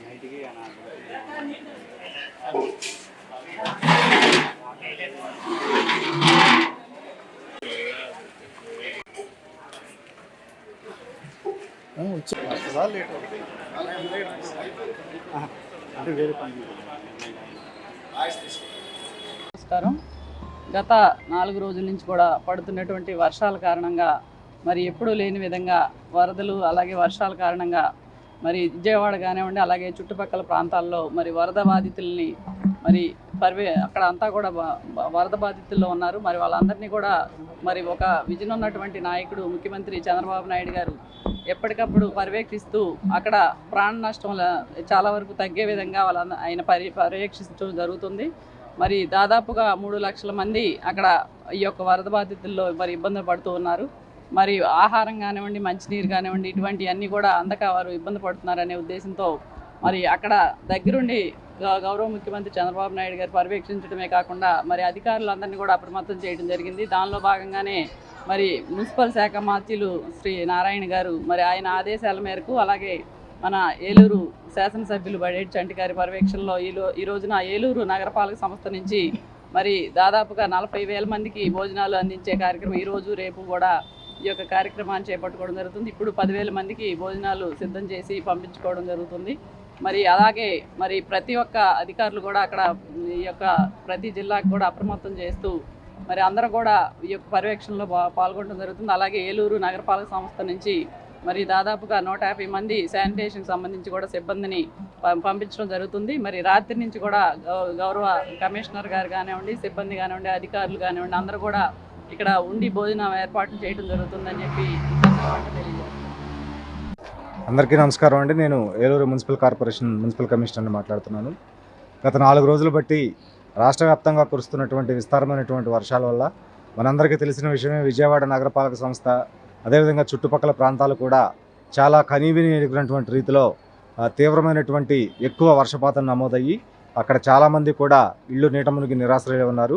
నైట్కి అంటే వేరే పని నమస్కారం. గత నాలుగు రోజుల నుంచి కూడా పడుతున్నటువంటి వర్షాల కారణంగా మరి ఎప్పుడూ లేని విధంగా వరదలు అలాగే వర్షాల కారణంగా మరి విజయవాడ కానివ్వండి అలాగే చుట్టుపక్కల ప్రాంతాల్లో మరి వరద బాధితుల్ని మరి పరివే అక్కడ అంతా కూడా వరద బాధితుల్లో ఉన్నారు. మరి వాళ్ళందరినీ కూడా మరి ఒక విజన్ ఉన్నటువంటి నాయకుడు ముఖ్యమంత్రి చంద్రబాబు నాయుడు గారు ఎప్పటికప్పుడు పర్యవేక్షిస్తూ అక్కడ ప్రాణ నష్టం చాలా వరకు తగ్గే విధంగా వాళ్ళ ఆయన పరి పర్యవేక్షించడం జరుగుతుంది. మరి దాదాపుగా మూడు లక్షల మంది అక్కడ ఈ యొక్క వరద బాధితుల్లో మరి ఇబ్బందులు పడుతూ ఉన్నారు. మరి ఆహారం కానివ్వండి మంచినీరు కానివ్వండి ఇటువంటివన్నీ కూడా అందక వారు ఇబ్బంది పడుతున్నారనే ఉద్దేశంతో మరి అక్కడ దగ్గరుండి గౌరవ ముఖ్యమంత్రి చంద్రబాబు నాయుడు గారు పర్యవేక్షించడమే కాకుండా మరి అధికారులందరినీ కూడా అప్రమత్తం చేయడం జరిగింది. దానిలో భాగంగానే మరి మున్సిపల్ శాఖ మాత్యులు శ్రీ నారాయణ గారు మరి ఆయన ఆదేశాల మేరకు అలాగే మన ఏలూరు శాసనసభ్యులు బడేటి చంటి గారి పర్యవేక్షణలో ఈ ఈ రోజున ఏలూరు నగరపాలక సంస్థ నుంచి మరి దాదాపుగా నలభై వేల మందికి భోజనాలు అందించే కార్యక్రమం ఈ రోజు రేపు కూడా ఈ యొక్క కార్యక్రమాన్ని చేపట్టుకోవడం జరుగుతుంది. ఇప్పుడు పదివేల మందికి భోజనాలు సిద్ధం చేసి పంపించుకోవడం జరుగుతుంది. మరి అలాగే మరి ప్రతి ఒక్క అధికారులు కూడా అక్కడ ఈ యొక్క ప్రతి జిల్లాకు కూడా అప్రమత్తం చేస్తూ మరి అందరూ కూడా ఈ యొక్క పర్యవేక్షణలో పాల్గొనడం జరుగుతుంది. అలాగే ఏలూరు నగరపాలక సంస్థ నుంచి మరి దాదాపుగా నూట యాభై మంది శానిటేషన్ సంబంధించి కూడా సిబ్బందిని పంపించడం జరుగుతుంది. మరి రాత్రి నుంచి కూడా గౌ- గౌరవ కమిషనర్ గారు కానివ్వండి సిబ్బంది కానివ్వండి అధికారులు కానివ్వండి అందరూ కూడా ఇక్కడ ఉండి భోజనం ఏర్పాట్లు చేయడం జరుగుతుందని చెప్పి అందరికీ నమస్కారం అండి. నేను ఏలూరు మున్సిపల్ కార్పొరేషన్ మున్సిపల్ కమిషనర్ని మాట్లాడుతున్నాను. గత నాలుగు రోజులు బట్టి రాష్ట్ర వ్యాప్తంగా కురుస్తున్నటువంటి విస్తారమైనటువంటి వర్షాల వల్ల మనందరికీ తెలిసిన విషయమే విజయవాడ నగరపాలక సంస్థ. అదేవిధంగా చుట్టుపక్కల ప్రాంతాలు కూడా చాలా కనీవిని ఎదిగినటువంటి రీతిలో తీవ్రమైనటువంటి ఎక్కువ వర్షపాతం నమోదయ్యి అక్కడ చాలామంది కూడా ఇళ్ళు నీట మునిగి నిరాశ్రయ ఉన్నారు.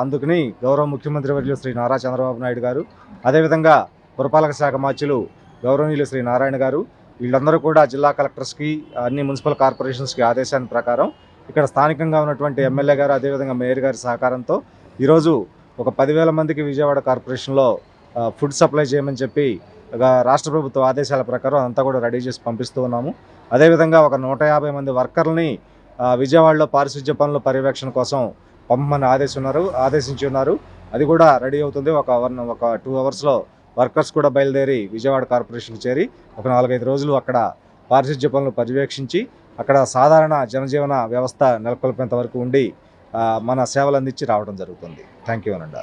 అందుకని గౌరవ ముఖ్యమంత్రి వర్యులు శ్రీ నారా చంద్రబాబు నాయుడు గారు అదేవిధంగా పురపాలక శాఖ మార్చులు గౌరవనీయులు శ్రీ నారాయణ గారు వీళ్ళందరూ కూడా జిల్లా కలెక్టర్స్కి అన్ని మున్సిపల్ కార్పొరేషన్స్కి ఆదేశాల ప్రకారం ఇక్కడ స్థానికంగా ఉన్నటువంటి ఎమ్మెల్యే గారు అదేవిధంగా మేయర్ గారి సహకారంతో ఈరోజు ఒక పదివేల మందికి విజయవాడ కార్పొరేషన్లో ఫుడ్ సప్లై చేయమని చెప్పి రాష్ట్ర ప్రభుత్వ ఆదేశాల ప్రకారం అంతా కూడా రెడీ చేసి పంపిస్తూ ఉన్నాము. అదేవిధంగా ఒక నూట యాభై మంది వర్కర్ని విజయవాడలో పారిశుధ్య పనుల పర్యవేక్షణ కోసం పంపమని ఆదేశించున్నారు ఆదేశించి ఉన్నారు. అది కూడా రెడీ అవుతుంది. ఒక వన్ ఒక టూ అవర్స్లో వర్కర్స్ కూడా బయలుదేరి విజయవాడ కార్పొరేషన్కి చేరి ఒక నాలుగైదు రోజులు అక్కడ పారిశుధ్య పనులు పర్యవేక్షించి అక్కడ సాధారణ జనజీవన వ్యవస్థ నెలకొల్పేంత వరకు ఉండి మన సేవలు అందించి రావడం జరుగుతుంది. థ్యాంక్ యూ అనండి.